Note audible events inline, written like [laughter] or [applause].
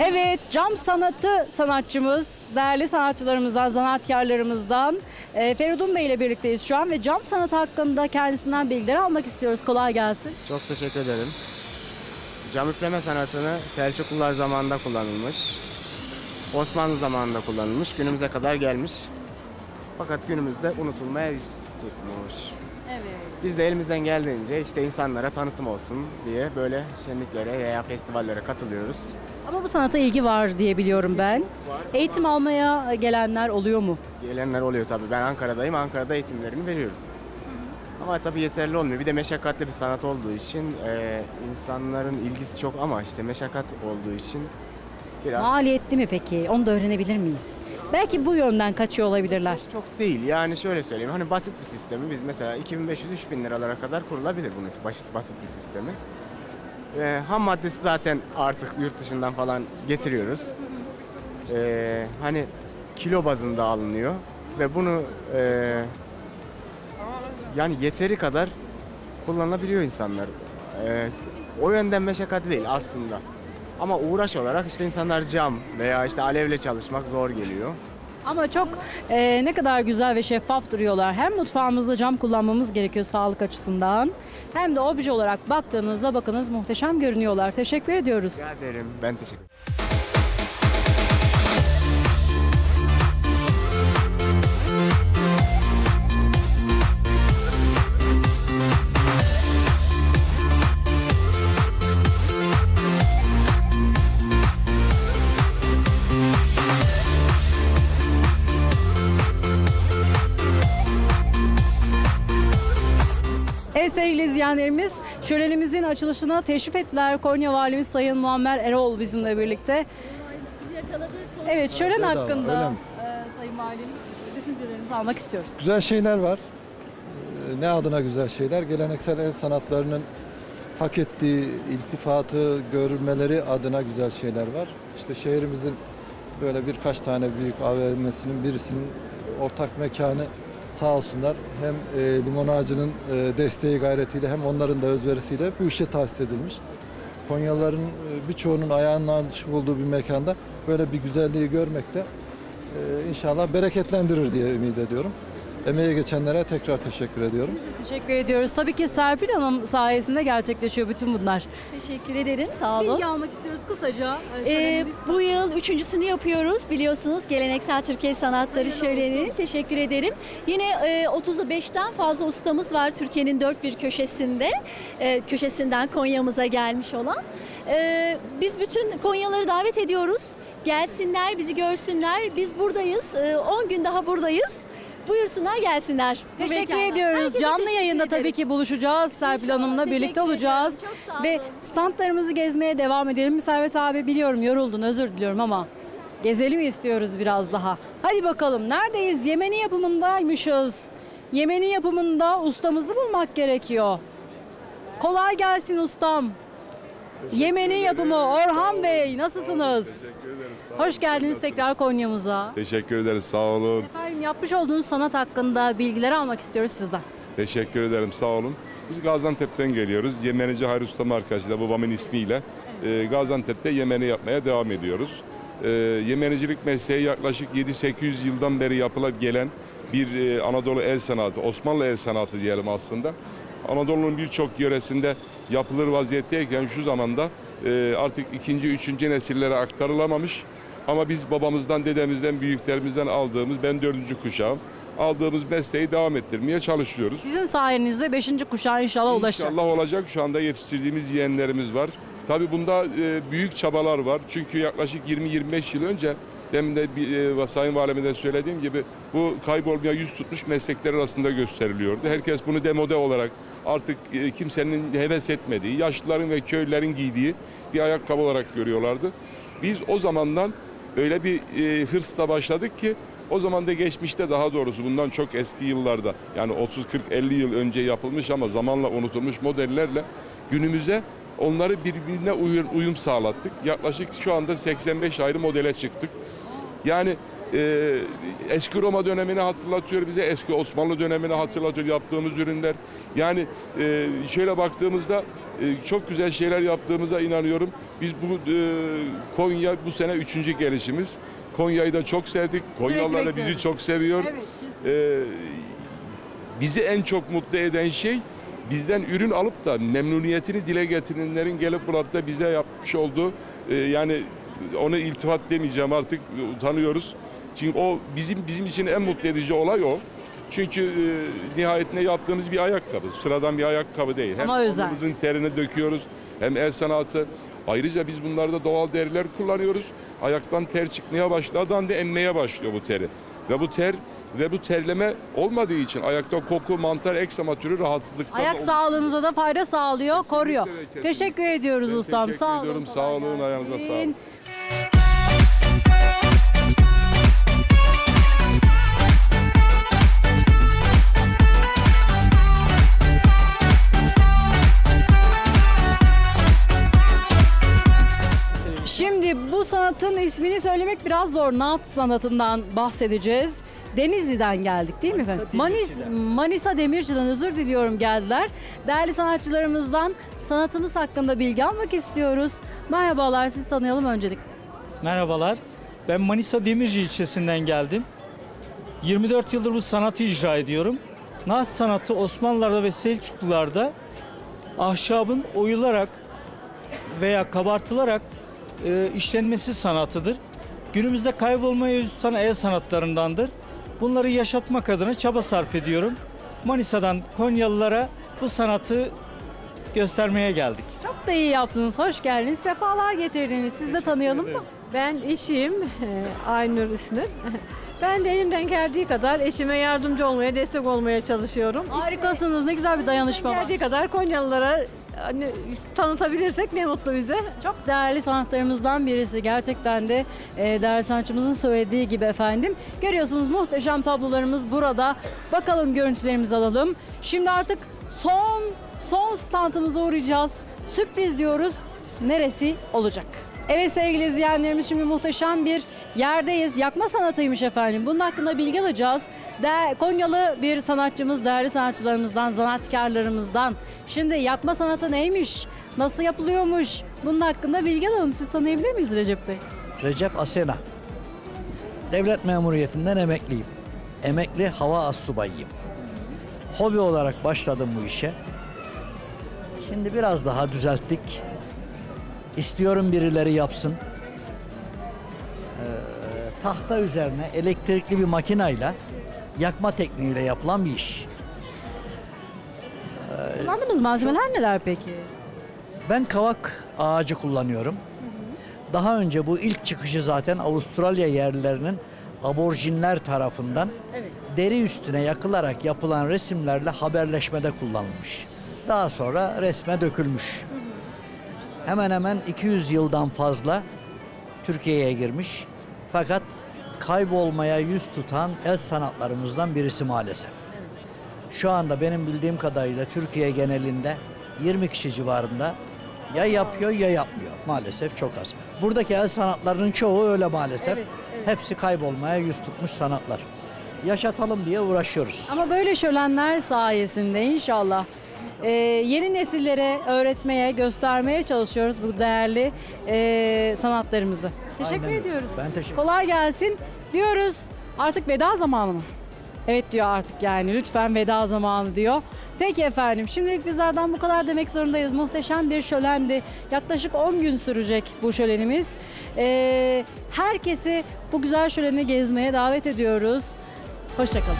Evet, cam sanatı sanatçımız, değerli sanatçılarımızdan, zanaatkarlarımızdan e, Feridun Bey ile birlikteyiz şu an ve cam sanatı hakkında kendisinden bilgileri almak istiyoruz. Kolay gelsin. Çok teşekkür ederim. Cam üfleme sanatını Selçuklular zamanında kullanılmış. Osmanlı zamanında kullanılmış. Günümüze kadar gelmiş. Fakat günümüzde unutulmaya yüz tutmuş. Evet. Biz de elimizden geldiğince işte insanlara tanıtım olsun diye böyle şenliklere veya festivallere katılıyoruz. Ama bu sanata ilgi var diye biliyorum ben. Eğitim almaya gelenler oluyor mu? Gelenler oluyor tabii. Ben Ankara'dayım. Ankara'da eğitimlerini veriyorum. Ama tabii yeterli olmuyor. Bir de meşakkatli bir sanat olduğu için e, insanların ilgisi çok ama işte meşakkat olduğu için biraz Maliyetli mi peki? Onu da öğrenebilir miyiz? Belki bu yönden kaçıyor olabilirler. çok değil. Yani şöyle söyleyeyim. Hani basit bir sistemi biz mesela 2500-3000 liralara kadar kurulabilir bunun basit, basit bir sistemi. E, ham maddesi zaten artık yurt dışından falan getiriyoruz. E, hani kilo bazında alınıyor ve bunu e, yani yeteri kadar kullanılabiliyor insanlar. Ee, o yönden meşakkatli değil aslında. Ama uğraş olarak işte insanlar cam veya işte alevle çalışmak zor geliyor. Ama çok e, ne kadar güzel ve şeffaf duruyorlar. Hem mutfağımızda cam kullanmamız gerekiyor sağlık açısından. Hem de obje olarak baktığınızda bakınız muhteşem görünüyorlar. Teşekkür ediyoruz. Rica ederim. Ben teşekkür ederim. Sevgili izleyenlerimiz şölenimizin açılışına teşrif ettiler. Konya Valimiz Sayın Muammer Erol bizimle birlikte. Evet şölen hakkında e, Sayın Valim düşüncelerinizi almak istiyoruz. Güzel şeyler var. Ee, Ne adına güzel şeyler? Geleneksel el sanatlarının hak ettiği iltifatı görmeleri adına güzel şeyler var. İşte şehrimizin böyle birkaç tane büyük AVM'sinin birisinin ortak mekanı sağ olsunlar hem e, limon ağacının e, desteği gayretiyle hem onların da özverisiyle bu işe tahsis edilmiş. Konyalıların e, birçoğunun ayağının alışık olduğu bir mekanda böyle bir güzelliği görmek de e, inşallah bereketlendirir diye ümit ediyorum. Emeğe geçenlere tekrar teşekkür ediyorum. Teşekkür ediyoruz. Tabii ki Serpil Hanım sayesinde gerçekleşiyor bütün bunlar. Teşekkür ederim. Sağ olun. Bilgi almak istiyoruz kısaca. E, Ee, şölenimiz- bu yıl üçüncüsünü yapıyoruz biliyorsunuz geleneksel Türkiye sanatları şöleni. Teşekkür ederim. Yine e, 35'ten fazla ustamız var Türkiye'nin dört bir köşesinde. E, köşesinden Konya'mıza gelmiş olan. E, biz bütün Konyaları davet ediyoruz. Gelsinler, bizi görsünler. Biz buradayız. E, 10 gün daha buradayız. Buyursunlar gelsinler. Teşekkür mekana. ediyoruz. Herkese Canlı teşekkür yayında ederim. tabii ki buluşacağız. Serpil İnşallah. Hanım'la Teşekkür birlikte ederim. olacağız. Çok sağ Ve olun. standlarımızı gezmeye devam edelim. Servet abi biliyorum yoruldun özür diliyorum ama gezelim istiyoruz biraz daha. Hadi bakalım neredeyiz? Yemeni yapımındaymışız. Yemeni yapımında ustamızı bulmak gerekiyor. Kolay gelsin ustam. Yemeni yapımı Orhan Bey nasılsınız? Teşekkür Hoş geldiniz tekrar Konya'mıza. Teşekkür ederiz. Sağ olun. Efendim yapmış olduğunuz sanat hakkında bilgileri almak istiyoruz sizden. Teşekkür ederim. Sağ olun. Biz Gaziantep'ten geliyoruz. Yemenici Hayri Usta markasıyla babamın ismiyle e, Gaziantep'te Yemeni yapmaya devam ediyoruz. E, Yemenicilik mesleği yaklaşık 7-800 yıldan beri yapılıp gelen bir e, Anadolu el sanatı, Osmanlı el sanatı diyelim aslında. Anadolu'nun birçok yöresinde yapılır vaziyetteyken şu zamanda e, artık ikinci, üçüncü nesillere aktarılamamış. Ama biz babamızdan, dedemizden, büyüklerimizden aldığımız, ben dördüncü kuşağım, aldığımız mesleği devam ettirmeye çalışıyoruz. Sizin sayenizde 5. kuşağa inşallah ulaşacak. İnşallah olacak. Şu anda yetiştirdiğimiz yeğenlerimiz var. Tabii bunda e, büyük çabalar var. Çünkü yaklaşık 20-25 yıl önce demin de bir, e, Sayın Valime de söylediğim gibi bu kaybolmaya yüz tutmuş meslekler arasında gösteriliyordu. Herkes bunu demode olarak artık e, kimsenin heves etmediği, yaşlıların ve köylülerin giydiği bir ayakkabı olarak görüyorlardı. Biz o zamandan öyle bir e, hırsla başladık ki o zaman da geçmişte daha doğrusu bundan çok eski yıllarda yani 30 40 50 yıl önce yapılmış ama zamanla unutulmuş modellerle günümüze onları birbirine uyum, sağlattık. Yaklaşık şu anda 85 ayrı modele çıktık. Yani e, eski Roma dönemini hatırlatıyor bize, eski Osmanlı dönemini hatırlatıyor yaptığımız ürünler. Yani e, şöyle baktığımızda e, çok güzel şeyler yaptığımıza inanıyorum. Biz bu e, Konya bu sene üçüncü gelişimiz. Konya'yı da çok sevdik. Konyalılar da bizi çok seviyor. Evet, Ee, bizi en çok mutlu eden şey bizden ürün alıp da memnuniyetini dile getirenlerin gelip burada bize yapmış olduğu e, yani onu iltifat demeyeceğim artık utanıyoruz. Çünkü o bizim bizim için en mutlu edici olay o. Çünkü e, nihayetinde yaptığımız bir ayakkabı. Sıradan bir ayakkabı değil. Hem özel. alnımızın terini döküyoruz hem el sanatı. Ayrıca biz bunlarda doğal deriler kullanıyoruz. Ayaktan ter çıkmaya başladığı anda emmeye başlıyor bu teri. Ve bu ter ve bu terleme olmadığı için ayakta koku, mantar, eksema türü rahatsızlıklar Ayak sağlığınıza da fayda sağlıyor, koruyor. kesinlikle. Teşekkür ediyoruz Ben ustam. teşekkür sağ olun. ediyorum. Sağ olun, ayağınıza sağlık. İsmini söylemek biraz zor. Naat sanatından bahsedeceğiz. Denizli'den geldik değil mi efendim? Manis, Manisa Demirci'den özür diliyorum geldiler. Değerli sanatçılarımızdan sanatımız hakkında bilgi almak istiyoruz. Merhabalar sizi tanıyalım öncelik. Merhabalar. Ben Manisa Demirci ilçesinden geldim. 24 yıldır bu sanatı icra ediyorum. Naat sanatı Osmanlılarda ve Selçuklularda ahşabın oyularak veya kabartılarak e, işlenmesi sanatıdır. Günümüzde kaybolmaya yüz tutan el sanatlarındandır. Bunları yaşatmak adına çaba sarf ediyorum. Manisa'dan Konyalılara bu sanatı göstermeye geldik. Çok da iyi yaptınız. Hoş geldiniz. Sefalar getirdiniz. Siz de tanıyalım mı? Ben eşiyim, eee, Aynur ismi. [laughs] Ben de elimden geldiği kadar eşime yardımcı olmaya, destek olmaya çalışıyorum. Harikasınız. Ne güzel bir dayanışma var. Geldiği kadar Konyalılara hani, tanıtabilirsek ne mutlu bize. Çok değerli sanatlarımızdan birisi. Gerçekten de e, değerli sanatçımızın söylediği gibi efendim. Görüyorsunuz muhteşem tablolarımız burada. Bakalım görüntülerimizi alalım. Şimdi artık son son standımıza uğrayacağız. Sürpriz diyoruz. Neresi olacak? Evet sevgili izleyenlerimiz şimdi muhteşem bir yerdeyiz. Yakma sanatıymış efendim. Bunun hakkında bilgi alacağız. De, Konyalı bir sanatçımız, değerli sanatçılarımızdan, zanaatkarlarımızdan. Şimdi yakma sanatı neymiş? Nasıl yapılıyormuş? Bunun hakkında bilgi alalım. Siz tanıyabilir miyiz Recep Bey? Recep Asena. Devlet memuriyetinden emekliyim. Emekli hava astsubayıyım. Hobi olarak başladım bu işe. Şimdi biraz daha düzelttik. İstiyorum birileri yapsın. Ee, tahta üzerine elektrikli bir makinayla yakma tekniğiyle yapılan bir iş. Kullandığımız malzemeler neler peki? Ben kavak ağacı kullanıyorum. Daha önce bu ilk çıkışı zaten Avustralya yerlilerinin aborjinler tarafından Evet. deri üstüne yakılarak yapılan resimlerle haberleşmede kullanılmış. Daha sonra resme dökülmüş. Hemen hemen 200 yıldan fazla Türkiye'ye girmiş. Fakat kaybolmaya yüz tutan el sanatlarımızdan birisi maalesef. Şu anda benim bildiğim kadarıyla Türkiye genelinde 20 kişi civarında ya yapıyor ya yapmıyor. Maalesef çok az. Buradaki el sanatlarının çoğu öyle maalesef. Evet, Hepsi kaybolmaya yüz tutmuş sanatlar. Yaşatalım diye uğraşıyoruz. Ama böyle şölenler sayesinde inşallah e, yeni nesillere öğretmeye, göstermeye çalışıyoruz bu değerli e, sanatlarımızı. Teşekkür Aynen ediyoruz. Ben teşekkür Kolay gelsin diyoruz. Artık veda zamanı mı? Evet diyor artık yani lütfen veda zamanı diyor. Peki efendim şimdilik bizlerden bu kadar demek zorundayız. Muhteşem bir şölendi. Yaklaşık 10 gün sürecek bu şölenimiz. Ee, herkesi bu güzel şöleni gezmeye davet ediyoruz. Hoşçakalın.